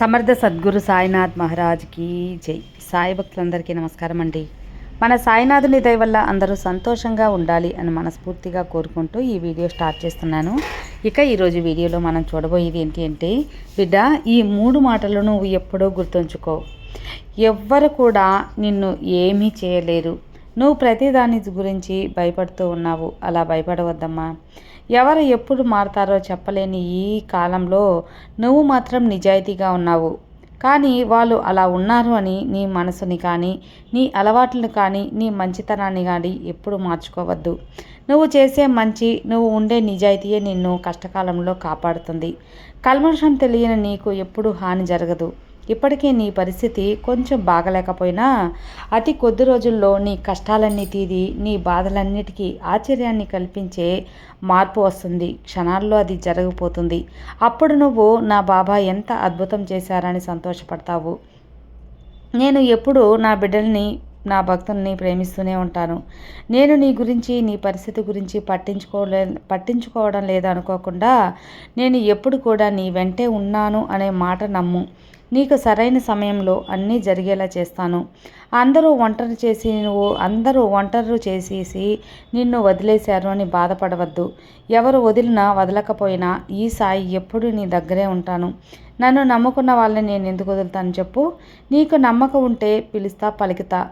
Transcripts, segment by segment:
సమర్థ సద్గురు సాయినాథ్ మహారాజ్కి జై. సాయి భక్తులందరికీ నమస్కారం అండి. మన సాయినాథుని దయ వల్ల అందరూ సంతోషంగా ఉండాలి అని మనస్ఫూర్తిగా కోరుకుంటూ ఈ వీడియో స్టార్ట్ చేస్తున్నాను. ఇక ఈరోజు వీడియోలో మనం చూడబోయేది ఏంటి అంటే బిడ్డ ఈ మూడు మాటలు నువ్వు ఎప్పుడూ గుర్తుంచుకో. ఎవ్వరు కూడా నిన్ను ఏమీ చేయలేరు. నువ్వు ప్రతిదాని గురించి భయపడుతూ ఉన్నావు. అలా భయపడవద్దమ్మా. ఎవరు ఎప్పుడు మారతారో చెప్పలేని ఈ కాలంలో నువ్వు మాత్రం నిజాయితీగా ఉన్నావు. కానీ వాళ్ళు అలా ఉన్నారు అని నీ మనసుని కానీ నీ అలవాట్లను కానీ నీ మంచితనాన్ని కానీ ఎప్పుడు మార్చుకోవద్దు. నువ్వు చేసే మంచి నువ్వు ఉండే నిజాయితీయే నిన్ను కష్టకాలంలో కాపాడుతుంది. కల్మషం తెలియని నీకు ఎప్పుడు హాని జరగదు. ఇప్పటికే నీ పరిస్థితి కొంచెం బాగలేకపోయినా అతి కొద్ది రోజుల్లో నీ కష్టాలన్నీ తీరి నీ బాధలన్నిటికీ ఆశ్చర్యాన్ని కల్పించే మార్పు వస్తుంది. క్షణాల్లో అది జరగబోతుంది. అప్పుడు నువ్వు నా బాబా ఎంత అద్భుతం చేశారని సంతోషపడతావు. నేను ఎప్పుడు నా బిడ్డల్ని నా భక్తుల్ని ప్రేమిస్తూనే ఉంటాను. నేను నీ గురించి నీ పరిస్థితి గురించి పట్టించుకోలే పట్టించుకోవడం లేదనుకోకుండా నేను ఎప్పుడు కూడా నీ వెంటే ఉన్నాను అనే మాట నమ్ము. నీకు సరైన సమయంలో అన్నీ జరిగేలా చేస్తాను. అందరూ ఒంటరి చేసి నువ్వు అందరూ ఒంటరి చేసేసి నిన్ను వదిలేశారు అని బాధపడవద్దు. ఎవరు వదిలినా వదలకపోయినా ఈ సాయి ఎప్పుడు నీ దగ్గరే ఉంటాను. నన్ను నమ్ముకున్న వాళ్ళని నేను ఎందుకు వదులుతాను చెప్పు. నీకు నమ్మకం ఉంటే పిలుస్తా పలికితా.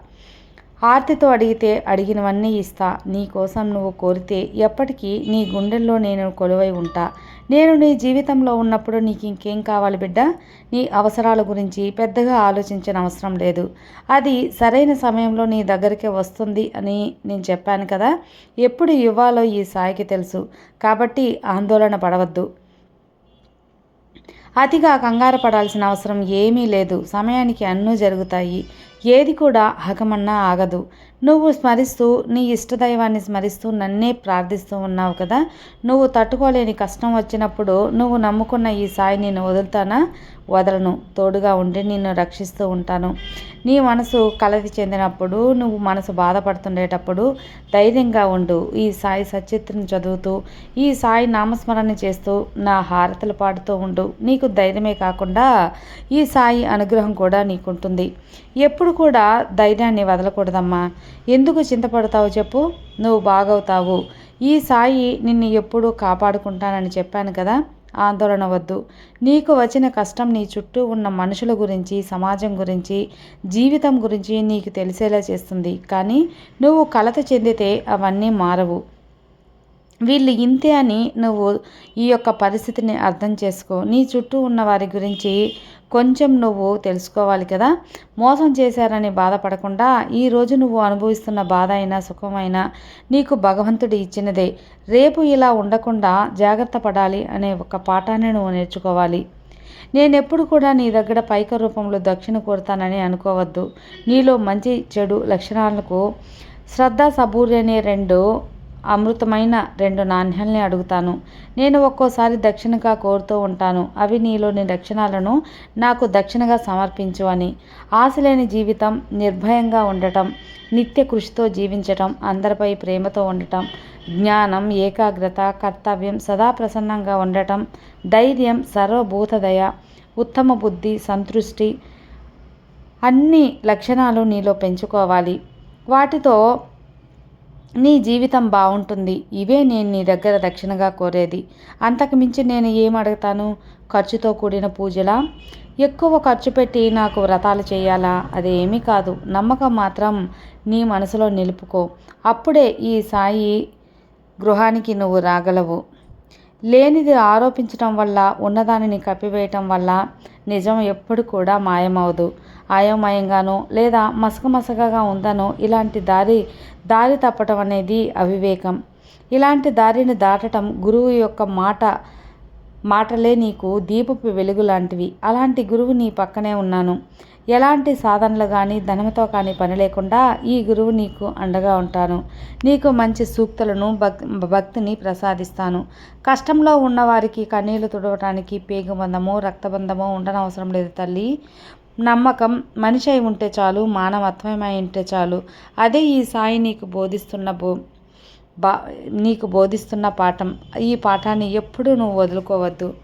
ఆర్తితో అడిగితే అడిగినవన్నీ ఇస్తా. నీ కోసం నువ్వు కోరితే ఎప్పటికీ నీ గుండెల్లో నేను కొలువై ఉంటా. నేను నీ జీవితంలో ఉన్నప్పుడు నీకు ఇంకేం కావాలి బిడ్డ? నీ అవసరాల గురించి పెద్దగా ఆలోచించిన అవసరం లేదు. అది సరైన సమయంలో నీ దగ్గరికి వస్తుంది అని నేను చెప్పాను కదా. ఎప్పుడు ఇవ్వాలో ఈ సాయికి తెలుసు. కాబట్టి ఆందోళన పడవద్దు. అతిగా కంగారు పడాల్సిన అవసరం ఏమీ లేదు. సమయానికి అన్నూ జరుగుతాయి. ఏది కూడా ఆగమన్నా ఆగదు. నువ్వు స్మరిస్తూ నీ ఇష్టదైవాన్ని స్మరిస్తూ నన్నే ప్రార్థిస్తూ ఉన్నావు కదా? నువ్వు తట్టుకోలేని కష్టం వచ్చినప్పుడు నువ్వు నమ్ముకున్న ఈ సాయి నేను వదులుతానా? వదలను. తోడుగా ఉండి నిన్ను రక్షిస్తూ ఉంటాను. నీ మనసు కలది చెందినప్పుడు నువ్వు మనసు బాధపడుతుండేటప్పుడు ధైర్యంగా ఉండు. ఈ సాయి సచిత్రను చదువుతూ ఈ సాయి నామస్మరణ చేస్తూ నా హారతలు పాడుతూ ఉండు. నీకు ధైర్యమే కాకుండా ఈ సాయి అనుగ్రహం కూడా నీకుంటుంది. ఎప్పుడు కూడా ధైర్యాన్ని వదలకూడదమ్మా. ఎందుకు చింతపడతావు చెప్పు? నువ్వు బాగవుతావు. ఈ సాయి నిన్ను ఎప్పుడూ కాపాడుకుంటానని చెప్పాను కదా? ఆందోళన వద్దు. నీకు వచ్చిన కష్టం నీ చుట్టూ ఉన్న మనుషుల గురించి సమాజం గురించి జీవితం గురించి నీకు తెలిసేలా చేస్తుంది. కానీ నువ్వు కలత చెందితే అవన్నీ మారవు. వీళ్ళు ఇంతే అని నువ్వు ఈ యొక్క పరిస్థితిని అర్థం చేసుకో. నీ చుట్టూ ఉన్న వారి గురించి కొంచెం నువ్వు తెలుసుకోవాలి కదా. మోసం చేశారని బాధపడకుండా ఈరోజు నువ్వు అనుభవిస్తున్న బాధ అయినా సుఖమైనా నీకు భగవంతుడు ఇచ్చినదే. రేపు ఇలా ఉండకుండా జాగ్రత్త పడాలి అనే ఒక పాఠాన్ని నువ్వు నేర్చుకోవాలి. నేనెప్పుడు కూడా నీ దగ్గర పైక రూపంలో దక్షిణ కోరుతానని అనుకోవద్దు. నీలో మంచి చెడు లక్షణాలకు శ్రద్ధ సబూరి అనే రెండు అమృతమైన రెండు నాణ్యాల్ని అడుగుతాను. నేను ఒక్కోసారి దక్షిణగా కోరుతూ ఉంటాను. అవి నీలోని లక్షణాలను నాకు దక్షిణగా సమర్పించు అని. ఆశలేని జీవితం నిర్భయంగా ఉండటం నిత్య కృషితో జీవించటం అందరిపై ప్రేమతో ఉండటం జ్ఞానం ఏకాగ్రత కర్తవ్యం సదా ప్రసన్నంగా ఉండటం ధైర్యం సర్వభూతదయ ఉత్తమ బుద్ధి సంతృష్టి అన్ని లక్షణాలు నీలో పెంచుకోవాలి. వాటితో నీ జీవితం బాగుంటుంది. ఇవే నేను నీ దగ్గర రక్షణగా కోరేది. అంతకుమించి నేను ఏం అడుగుతాను? ఖర్చుతో కూడిన పూజలా? ఎక్కువ ఖర్చు పెట్టి నాకు వ్రతాలు చేయాలా? అదేమీ కాదు. నమ్మకం మాత్రం నీ మనసులో నిలుపుకో. అప్పుడే ఈ సాయి గృహానికి నువ్వు రాగలవు. లేనిది ఆరోపించటం వల్ల ఉన్నదానిని కప్పివేయటం వల్ల నిజం ఎప్పుడు కూడా మాయమవదు అయోమయంగానో లేదా మసకమసకగా ఉందనో ఇలాంటి దారి దారి తప్పటం అనేది అవివేకం. ఇలాంటి దారిని దాటటం గురువు యొక్క మాట మాటలే నీకు దీపపు వెలుగు లాంటివి. అలాంటి గురువు నీ పక్కనే ఉన్నాను. ఎలాంటి సాధనలు కానీ ధనంతో కానీ పని లేకుండా ఈ గురువు నీకు అండగా ఉంటాను. నీకు మంచి సూక్తులను భక్ భక్తిని ప్రసాదిస్తాను. కష్టంలో ఉన్నవారికి కన్నీళ్ళు తుడవటానికి పేగుబంధము రక్తబంధము ఉండనవసరం లేదు తల్లి. నమ్మకం మనిషి అయి ఉంటే చాలు మానవత్వమై ఉంటే చాలు. అదే ఈ సాయి నీకు బోధిస్తున్న బో బా నీకు బోధిస్తున్న పాఠం. ఈ పాఠాన్ని ఎప్పుడూ నువ్వు వదులుకోవద్దు.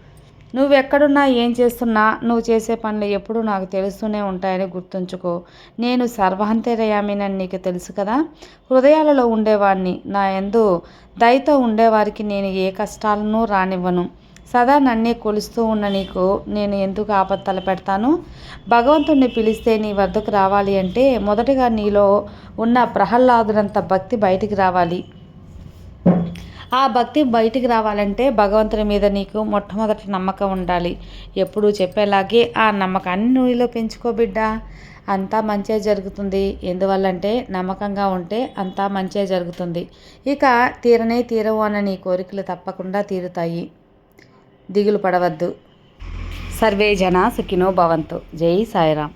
నువ్వు ఎక్కడున్నా ఏం చేస్తున్నా నువ్వు చేసే పనులు ఎప్పుడూ నాకు తెలుస్తూనే ఉంటాయని గుర్తుంచుకో. నేను సర్వాంతర్యామినని నీకు తెలుసు కదా? హృదయాలలో ఉండేవాడిని నా ఎందు దయతో ఉండేవారికి నేను ఏ కష్టాలను రానివ్వను. సదా నన్నే కొలుస్తూ ఉన్న నీకు నేను ఎందుకు ఆపత్తలు పెడతాను? భగవంతుణ్ణి పిలిస్తే నీ వద్దకు రావాలి అంటే మొదటగా నీలో ఉన్న ప్రహ్లాదునంత భక్తి బయటికి రావాలి. ఆ భక్తి బయటికి రావాలంటే భగవంతుని మీద నీకు మొట్టమొదటి నమ్మకం ఉండాలి. ఎప్పుడూ చెప్పేలాగే ఆ నమ్మకాన్ని నువ్వులో పెంచుకో బిడ్డ. అంతా మంచిగా జరుగుతుంది. ఎందువల్లంటే నమ్మకంగా ఉంటే అంతా మంచిగా జరుగుతుంది. ఇక తీరనే తీరవు అన్న నీ కోరికలు తప్పకుండా తీరుతాయి. దిగులు పడవద్దు. సర్వే జన సుఖినో భవంతు. జై సాయిరామ్.